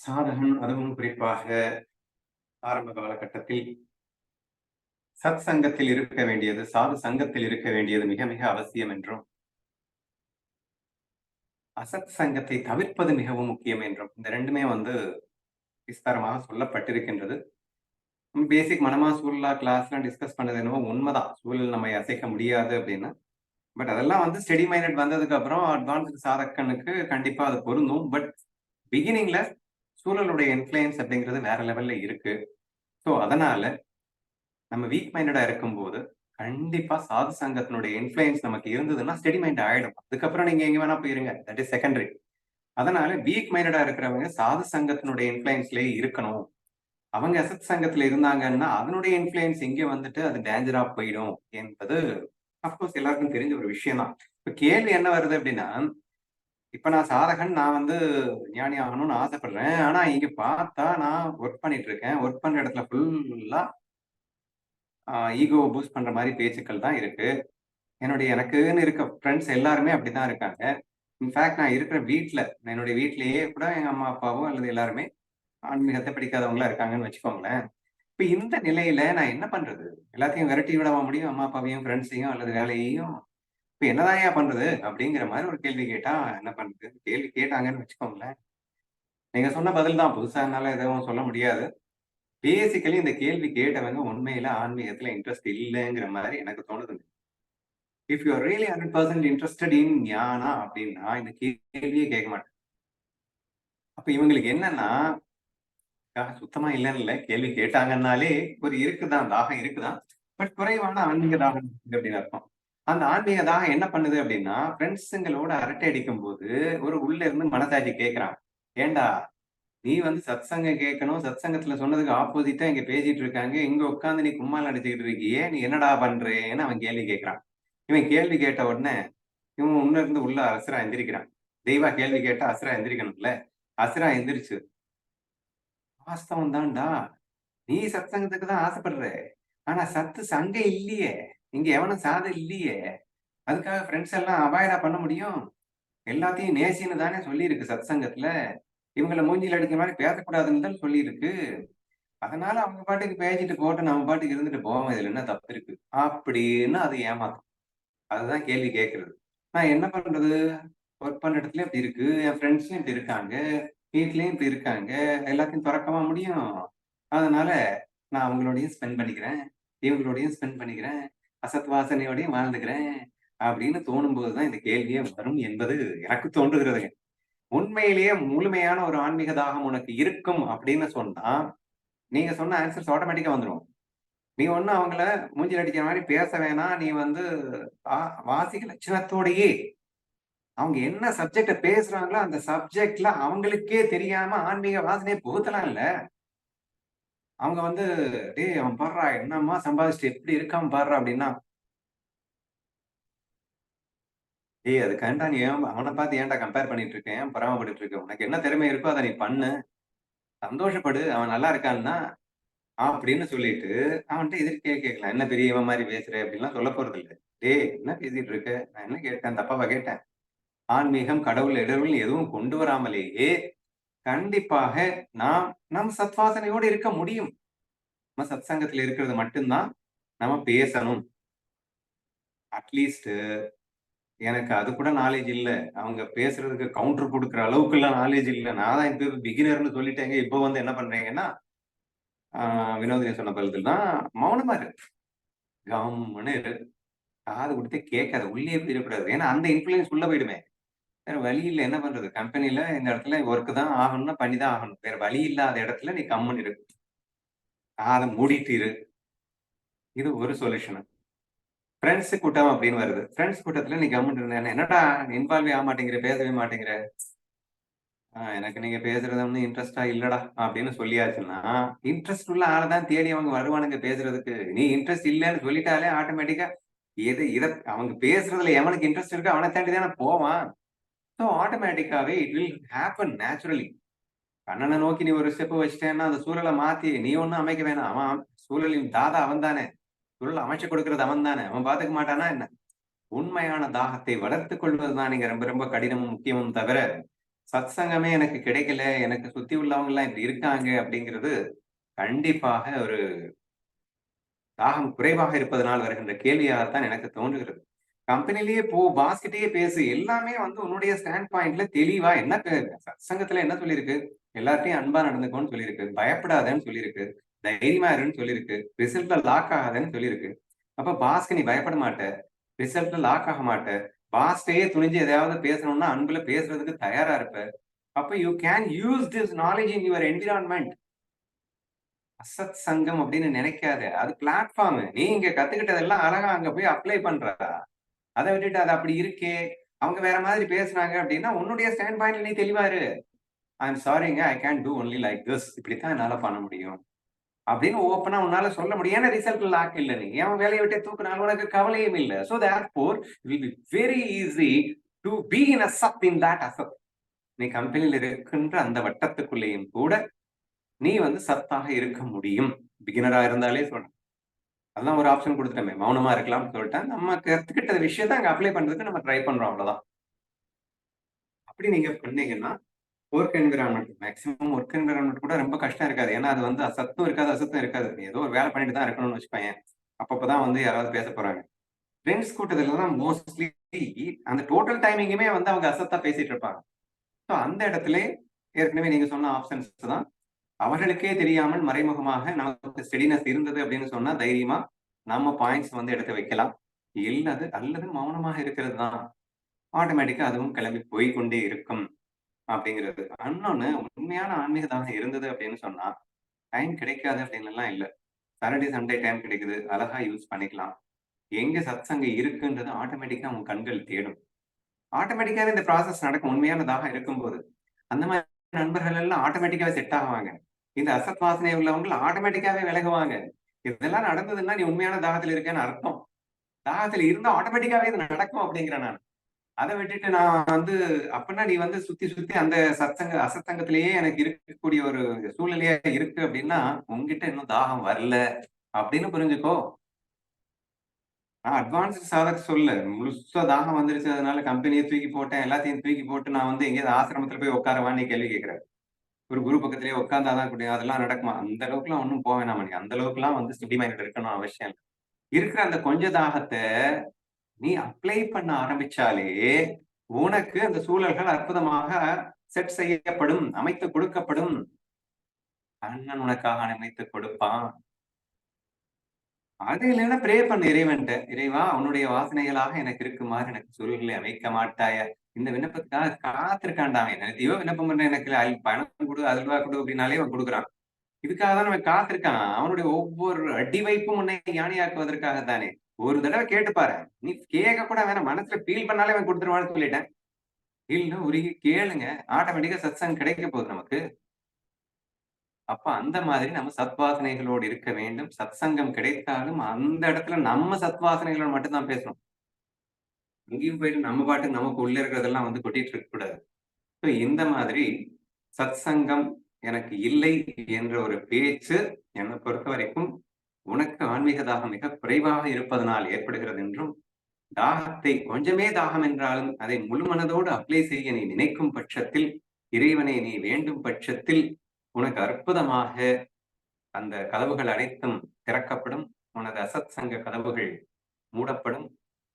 சாதகன் அதுவும் குறிப்பாக ஆரம்ப காலகட்டத்தில் சத் சங்கத்தில் இருக்க வேண்டியது சாது சங்கத்தில் இருக்க வேண்டியது மிக மிக அவசியம் என்றும் அசத் சங்கத்தை தவிர்ப்பது மிகவும் முக்கியம் என்றும் இந்த ரெண்டுமே வந்து விஸ்தாரமாக சொல்லப்பட்டிருக்கின்றது. பேசிக் மனமா சூழலா கிளாஸ்லாம் டிஸ்கஸ் பண்ணது என்னவோ உண்மைதான். சூழல் நம்ம அசைக்க முடியாது அப்படின்னு. பட் அதெல்லாம் வந்து ஸ்டெடி மைண்டட் வந்ததுக்கு அப்புறம் அட்வான்ஸ்டு சாதகனுக்கு கண்டிப்பா அது பொருந்தும். பட் பிகினிங்ல சூழலுடைய இன்ஃப்ளூயன்ஸ் அப்படிங்கிறது வேற லெவல்ல இருக்கு. ஸோ அதனால நம்ம வீக் மைண்டடா இருக்கும்போது கண்டிப்பா சாது சங்கத்தினுடைய இன்ஃப்ளூயன்ஸ் நமக்கு இருந்ததுன்னா ஸ்டெடி மைண்ட் ஆயிடும். அதுக்கப்புறம் நீங்க எங்க வேணா போயிருங்க. தட் இஸ் செகண்டரி அதனால வீக் மைண்டடா இருக்கிறவங்க சாது சங்கத்தினுடைய இன்ஃப்ளூயன்ஸ்லயே இருக்கணும். அவங்க அசத் சங்கத்துல இருந்தாங்கன்னா அதனுடைய இன்ஃப்ளூயன்ஸ் எங்க வந்துட்டு அது டேஞ்சரா போயிடும் என்பது அப்கோர்ஸ் எல்லாருக்கும் தெரிஞ்ச ஒரு விஷயம் தான் இப்ப கேள்வி என்ன வருது அப்படின்னா இப்ப நான் சாதகன் நான் வந்து ஞானி ஆகணும்னு ஆசைப்படுறேன். ஆனா இங்க பார்த்தா நான் ஒர்க் பண்ணிட்டு இருக்கேன் ஒர்க் பண்ற இடத்துல ஃபுல்லா ஈகோ பூஸ்ட் பண்ற மாதிரி பேச்சுக்கள் தான் இருக்கு. என்னுடைய எனக்குன்னு இருக்க ஃப்ரெண்ட்ஸ் எல்லாருமே அப்படிதான் இருக்காங்க. இன்ஃபேக்ட் நான் இருக்கிற வீட்டில் என்னுடைய வீட்லயே கூட எங்க அம்மா அப்பாவோ அல்லது எல்லாருமே ஆன்மீகத்தை படிக்காதவங்களா இருக்காங்கன்னு வச்சுக்கோங்களேன். இப்ப இந்த நிலையில நான் என்ன பண்றது? எல்லாத்தையும் விரட்டி விடவா முடியும்? அம்மா அப்பாவையும் ஃப்ரெண்ட்ஸையும் அல்லது வேலையையும் இப்ப என்னதான் பண்றது அப்படிங்கிற மாதிரி ஒரு கேள்வி கேட்டா என்ன பண்றது? கேள்வி கேட்டாங்கன்னு வச்சுக்கோங்களேன். நீங்க சொன்ன பதில் தான். புதுசா என்னால எதுவும் சொல்ல முடியாது. பேசிக்கலி இந்த கேள்வி கேட்டவங்க உண்மையில ஆன்மீகத்துல இன்ட்ரெஸ்ட் இல்லைங்கிற மாதிரி எனக்கு தோணுதுங்க. If you really hundred percent interested in ஞானா அப்படின்னா இந்த கேள்வியே கேட்க மாட்டேன். அப்ப இவங்களுக்கு என்னன்னா சுத்தமா இல்லைன்னு இல்லை. கேள்வி கேட்டாங்கன்னாலே ஒரு இருக்குதான் தாகம் இருக்குதான். பட் குறைவான ஆன்மீக தாகம் அப்படின்னு அர்த்தம். அந்த ஆன்மீக தாகம் என்ன பண்ணுது அப்படின்னா ஃப்ரெண்ட்ஸுங்களோட அரட்டை அடிக்கும் போது ஒரு உள்ள இருந்து மனசாட்சி கேட்கிறான் ஏண்டா நீ வந்து சத் சங்கம் கேட்கணும் சத் சங்கத்துல சொன்னதுக்கு ஆப்போசிட்டா இங்க பேசிட்டு இருக்காங்க இங்க உட்காந்து நீ கும்மால் அடிச்சுக்கிட்டு இருக்கியே நீ என்னடா பண்றேன்னு அவன் கேள்வி கேட்கிறான் இவன் கேள்வி கேட்ட உடனே இவன் உள்ள இருந்து உள்ள அசுரா எந்திரிக்கிறான். தெய்வா கேள்வி கேட்டா அசுரா எந்திரிக்கணும்ல? அசுரா எந்திரிச்சு வாஸ்தவம் தான்டா நீ சத்சங்கத்துக்கு தான் ஆசைப்படுற ஆனா சத்து சங்கம் இல்லையே. இங்க எவனும் சாதம் இல்லையே. அதுக்காக ஃப்ரெண்ட்ஸ் எல்லாம் அவாய்டா பண்ண முடியும்? எல்லாத்தையும் நேசின்னு தானே சொல்லியிருக்கு சத் சங்கத்துல இவங்களை மூஞ்சில் அடிக்கிற மாதிரி பேசக்கூடாதுன்னு தான் சொல்லியிருக்கு. அதனால அவங்க பாட்டுக்கு பேசிட்டு போட்டு நம்ம பாட்டுக்கு இருந்துட்டு போவோம். இதுல என்ன தப்பு இருக்கு? அப்படின்னு அது ஏமாத்தும். அதுதான் கேள்வி கேட்கறது நான் என்ன பண்றது? ஒர்க் பண்ற இடத்துல இப்படி இருக்கு. என் ஃப்ரெண்ட்ஸும் இப்படி இருக்காங்க. வீட்லயும் இப்படி இருக்காங்க. எல்லாத்தையும் திறக்கமா முடியும். அதனால நான் அவங்களோடையும் ஸ்பெண்ட் பண்ணிக்கிறேன். இவங்களோடையும் ஸ்பெண்ட் பண்ணிக்கிறேன். அசத் வாசனையோடையும் வாழ்ந்துக்கிறேன் அப்படின்னு தோணும் போதுதான் இந்த கேள்வியே வரும் என்பது எனக்கு தோன்றுகிறது உண்மையிலேயே முழுமையான ஒரு ஆன்மீக தாகம் உனக்கு இருக்கும் அப்படின்னு சொன்னா நீங்க சொன்ன ஆன்சர்ஸ் ஆட்டோமேட்டிக்கா வந்துடும் நீ ஒண்ணு அவங்கள மூஞ்சில் அடிக்கிற மாதிரி பேச வேணாம். நீ வந்து வாசிக்க லட்சணத்தோடையே அவங்க என்ன சப்ஜெக்ட பேசுறாங்களோ அந்த சப்ஜெக்ட்ல அவங்களுக்கே தெரியாம ஆன்மீக வாசனையை புகுத்தலாம் இல்ல அவங்க வந்து டேய் அவன் பாடுறா என்னம்மா சம்பாதிச்சுட்டு எப்படி இருக்கான் பாடுறா? அப்படின்னா ஏய் அது கண்டா நீ ஏன் அவனை பார்த்து ஏன்டா கம்பேர் பண்ணிட்டு இருக்கேன் பராமப்பட்டு இருக்க? உனக்கு என்ன திறமை இருக்கோ அதை நீ பண்ணு. சந்தோஷப்படு. அவன் நல்லா இருக்கான்னா அப்படின்னு சொல்லிட்டு அவன்கிட்ட எதிர்க்கே கேட்கலாம். என்ன பெரியவன் மாதிரி பேசுற? அப்படின்லாம் சொல்ல போறது இல்லை. டேய் என்ன பேசிட்டு இருக்க? நான் என்ன கேட்டேன்? தப்பாவா கேட்டேன்? ஆன்மீகம் கடவுள் இடவுள் எதுவும் கொண்டு வராமலேயே கண்டிப்பாக நாம் நம் சத்வாசனையோடு இருக்க முடியும். நம்ம சத் சங்கத்துல இருக்கிறது மட்டும்தான் நம்ம பேசணும். அட்லீஸ்ட் எனக்கு அது கூட நாலேஜ் இல்லை. அவங்க பேசுறதுக்கு கவுண்டர் கொடுக்குற அளவுக்கு எல்லாம் நாலேஜ் இல்லை. நான் தான் இப்போ பிகினர்னு சொல்லிட்டேங்க. இப்போ வந்து என்ன பண்றீங்கன்னா வினோதினி சொன்ன பதில் தான். மௌனமா இருக்கு கம்முன்னு இரு. காது கொடுத்து கேட்காது. உள்ளே போயிடக்கூடாது. ஏன்னா அந்த இன்ஃபுளுன்ஸ் உள்ள போயிடுமே. வேற வழி இல்லை. என்ன பண்றது? கம்பெனில இந்த இடத்துல ஒர்க் தான் ஆகணும்னா பண்ணி தான் ஆகணும். வேற வழி இல்லாத இடத்துல நீ கம்முன்னு இரு. அதை மூடிட்டு இரு. இது ஒரு சொல்யூஷன் ஃப்ரெண்ட்ஸ் கூட்டம் அப்படின்னு வருது. ஃப்ரெண்ட்ஸ் கூட்டத்துல நீ கம்முன்னு இருந்தேன் என்னடா இன்வால்வ் ஆக மாட்டேங்கிற பேசவே மாட்டேங்கிற? ஆஹ் எனக்கு நீங்க பேசுறது ஒன்றும் இன்ட்ரெஸ்டா இல்லடா அப்படின்னு சொல்லியாச்சுன்னா இன்ட்ரெஸ்ட் உள்ள ஆளை தான் தேடி அவங்க வருவானுங்க பேசுறதுக்கு. நீ இன்ட்ரெஸ்ட் இல்லைன்னு சொல்லிட்டாலே ஆட்டோமேட்டிக்கா எது இதை அவங்க பேசுறதுல எவனுக்கு இன்ட்ரெஸ்ட் இருக்கோ அவனை தாண்டி தானே போவான். ஸோ ஆட்டோமேட்டிக்காவே இட் வில் ஹேப்பன் நேச்சுரலி கண்ணனை நோக்கி நீ ஒரு ஸ்டெப் வச்சிட்டேன்னா அந்த சூழலை மாத்தி நீ ஒன்றும் அமைக்க வேணாம் அவன் சூழலின் தாதா அவன் தானே சூழல் அமைச்சு கொடுக்கறது அவன் தானே அவன் பார்த்துக்க மாட்டானா என்ன உண்மையான தாகத்தை வளர்த்து கொள்வது தான் நீங்க ரொம்ப ரொம்ப கடினமும் முக்கியமும் தவிர சத்சங்கமே எனக்கு கிடைக்கல. எனக்கு சுத்தி உள்ளவங்க எல்லாம் இப்படி இருக்காங்க அப்படிங்கிறது கண்டிப்பாக ஒரு தாகம் குறைவாக இருப்பதனால் வருகின்ற கேள்வியாகத்தான் எனக்கு தோன்றுகிறது. கம்பெனிலேயே போ, பாஸ்கிட்டேயே பேசு. எல்லாமே வந்து உன்னுடைய ஸ்டாண்ட் பாயிண்ட்ல தெளிவா என்ன சங்கத்துல என்ன சொல்லியிருக்கு? எல்லார்ட்டையும் அன்பா நடந்துக்கோன்னு சொல்லியிருக்கு. பயப்படாதன்னு சொல்லியிருக்கு. தைரியமா இருன்னு சொல்லியிருக்கு. ரிசல்ட்ல லாக் ஆகாதன்னு சொல்லியிருக்கு. அப்ப பாஸ்க்கு நீ பயப்பட மாட்ட. ரிசல்ட்ல லாக் ஆக மாட்ட. பாஸ்டையே துணிஞ்சு எதையாவது பேசணும்னா அன்புல பேசுறதுக்கு தயாரா இருப்ப. அப்ப you can use this knowledge in your environment அசத் சங்கம் அப்படின்னு நினைக்காத. அது பிளாட்ஃபார்ம். நீ இங்க கத்துக்கிட்டதெல்லாம் அழகா அங்க போய் அப்ளை பண்றதா அதை விட்டுட்டு அது அப்படி இருக்கே, அவங்க வேற மாதிரி பேசுனாங்க அப்படின்னா, உன்னுடைய ஸ்டாண்ட் பாயிண்ட்ல நீ தெளிவாரு ஐ அம் சாரிங்க. I can do only like this. இப்படித்தான் என்னால பண்ண முடியும். அப்படின்னு ஓப்பனா உன்னால சொல்ல முடியும். ஏன்னா ரிசல்ட் லாக் இல்ல நீ. அவன் வேலையை விட்டே தூக்குனாலும் உனக்கு கவலையும் இல்ல. So therefore will be very easy to be in ASAP in that ASAP நீ கம்பெனியில் இருக்கின்ற அந்த வட்டத்துக்குள்ளேயும் கூட நீ வந்து சத்தாக இருக்க முடியும். பிகினரா இருந்தாலே சொல்றேன். அதான் ஒரு ஆப்ஷன் குடுத்துட்டோமே. மௌனமா இருக்கலாம்னு சொல்லிட்டேன். நம்ம கத்துக்கிட்ட விஷயத்த அங்க அப்ளை பண்றதுக்கு நம்ம ட்ரை பண்றோம் அவ்வளவுதான். அப்படி நீங்க பண்ணீங்கன்னா, work environment maximum work environment கூட ரொம்ப கஷ்டம் இருக்காது. ஏன்னா அது வந்து சத்தம் இருக்காது, அசத்தும் இருக்காது. நீ ஏதோ ஒரு வேலை பண்ணிட்டு தான் இருக்கணும்னு வச்சுப்பேன் அப்பப்பதான் வந்து யாராவது பேச போறாங்க. ஃப்ரெண்ட்ஸ் கூட்டத்துல தான் மோஸ்ட்லி அந்த டோட்டல் டைமிங்குமே வந்து அவங்க அசத்தா பேசிட்டு இருப்பாங்க. ஸோ அந்த இடத்துல ஏற்கனவே நீங்க சொன்ன ஆப்ஷன்ஸ் தான். அவர்களுக்கே தெரியாமல் மறைமுகமாக நமக்கு ஸ்டெடினஸ் இருந்தது அப்படின்னு சொன்னா தைரியமா நம்ம பாயிண்ட்ஸ் வந்து எடுத்து வைக்கலாம். இல்லது அல்லது மௌனமாக இருக்கிறது தான். ஆட்டோமேட்டிக்கா அதுவும் கிளம்பி போய் கொண்டே இருக்கும். அப்படிங்கிறது. இன்னொன்னு உண்மையான ஆன்மீக இருந்தது அப்படின்னு சொன்னா, டைம் கிடைக்காது அப்படின்னு எல்லாம் இல்ல. சாட்டர்டே, சண்டே டைம் கிடைக்குது. அழகா யூஸ் பண்ணிக்கலாம். எங்க சத்சங்கம் இருக்குன்றது ஆட்டோமேட்டிக்கா உன் கண்கள் தேடும். ஆட்டோமேட்டிக்காவே இந்த ப்ராசஸ் நடக்கும். உண்மையானதாக இருக்கும்போது. அந்த மாதிரி நண்பர்கள் எல்லாம் ஆட்டோமேட்டிக்காவே செட் ஆகுவாங்க. இந்த அசத் வாசனை உள்ளவங்க ஆட்டோமேட்டிக்காவே விலகுவாங்க. இதெல்லாம் நடந்ததுன்னா நீ உண்மையான தாகத்துல இருக்கேன்னு அர்த்தம். தாகத்துல இருந்தா ஆட்டோமேட்டிக்காவே இது நடக்கும் அப்படிங்கிறேன் நான். அத விட்டுட்டு நான் வந்து அப்படின்னா நீ வந்து சுத்தி சுத்தி அந்த சத்சங்க அசத்தங்கத்திலேயே எனக்கு இருக்கக்கூடிய ஒரு சூழ்நிலையா இருக்கு அப்படின்னா, உங்ககிட்ட இன்னும் தாகம் வரல அப்படின்னு புரிஞ்சுக்கோ. நான் அட்வான்ஸ்டு சாதக சொல்ல முழுசா தாகம் வந்துருச்சு. அதனால கம்பெனிய தூக்கி போட்டேன். எல்லாத்தையும் தூக்கி போட்டு நான் வந்து எங்கேயாவது ஆசிரமத்துல போய் உட்காரவான்னு கேள்வி கேட்கிறேன் ஒரு குரு பக்கத்திலேயே உட்காந்தாதான் கூடிய அதெல்லாம் நடக்குமா? அந்த அளவுக்குலாம் ஒன்றும் போக வேணாம் நீ. அந்த அளவுக்குலாம் வந்து ஸ்டடி மைண்ட் இருக்கணும் அவசியம் இல்லை இருக்கிற அந்த கொஞ்ச தாகத்தை நீ அப்ளை பண்ண ஆரம்பிச்சாலே, உனக்கு அந்த சூழல்கள் அற்புதமாக செட் செய்யப்படும். அமைத்து கொடுக்கப்படும். அண்ணன் உனக்காக அமைத்து கொடுப்பான். அது இல்லைன்னா ப்ரே பண்ண இறைவன்ட்ட. இறைவா உன்னுடைய வாசனைகளாக எனக்கு இருக்குமாறு எனக்கு சூழல்களை அமைக்க மாட்டாயா? இந்த விண்ணப்பத்துக்காக காத்திருக்கான்டா என்ன என்னத்தையோ விண்ணப்பம் பண்றேன் எனக்கு பணம் பணம் குடு, அல்வா குடு அப்படின்னாலே அவன் குடுக்குறான். இதுக்காக தான் அவன் காத்திருக்கான். அவனுடைய ஒவ்வொரு அடி வைப்பும் உன்னை ஞானியாக்குவதற்காக தானே. ஒரு தடவை கேட்டு பாரு. நீ கேட்க கூட வேணாம். மனசுல ஃபீல் பண்ணாலே அவன் குடுத்துருவான்னு சொல்லிட்டேன். இல்ல உருகி கேளுங்க. ஆட்டோமேட்டிக்கா சத்சங்கம் கிடைக்க போகுது நமக்கு. அப்ப அந்த மாதிரி நம்ம சத்வாசனைகளோடு இருக்க வேண்டும். சத்சங்கம் கிடைத்தாலும் அந்த இடத்துல நம்ம சத்வாசனைகளோட மட்டும் தான் பேசணும். அங்கேயும் போயிட்டு நம்ம பாட்டுக்கு நமக்கு உள்ளே இருக்கிறதெல்லாம் வந்து கொட்டிட்டு இருக்க கூடாது. ஸோ இந்த மாதிரி சத் சங்கம் எனக்கு இல்லை என்ற ஒரு பேச்சு என்னை பொறுத்தவரைக்கும் உனக்கு ஆன்மீக தாகம் மிக குறைவாக இருப்பதனால் ஏற்படுகிறது என்றும், தாகத்தை கொஞ்சமே தாகம் என்றாலும் அதை முழு மனதோடு அப்ளை செய்ய நீ நினைக்கும் பட்சத்தில், இறைவனை நீ வேண்டும் பட்சத்தில் உனக்கு அற்புதமாக அந்த கதவுகள் அனைத்தும் திறக்கப்படும். உனது அசத் சங்க கதவுகள் மூடப்படும்.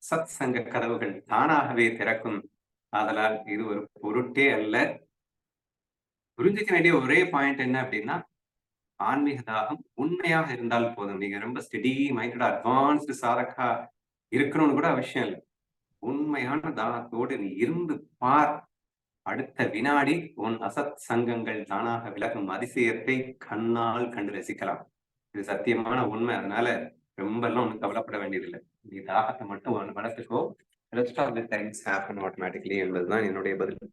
சத் சங்க கதவுகள் தானாகவே திறக்கும். ஆதலால் இது ஒரு பொருட்டே அல்ல. புரிஞ்சுக்க வேண்டிய ஒரே பாயிண்ட் என்ன அப்படின்னா, ஆன்மீக தாகம் உண்மையாக இருந்தால் போதும். நீங்க ரொம்ப ஸ்டெடி மைண்டடா அட்வான்ஸ்டு சாரக்கா இருக்கணும்னு கூட அவசியம் இல்ல. உண்மையான தாகத்தோடு நீ இருந்து பார். அடுத்த வினாடி உன் அசத் சங்கங்கள் தானாக விலகும் அதிசயத்தை கண்ணால் கண்டு ரசிக்கலாம். இது சத்தியமான உண்மை. அதனால ரொம்பலாம் ஒண்ணும் கவலைப்பட வேண்டியதில்லை. நீ தாகத்தை மட்டும் உன் மனசுக்கோ rest of the times happen automatically என்பதுதான் என்னுடைய பதில்.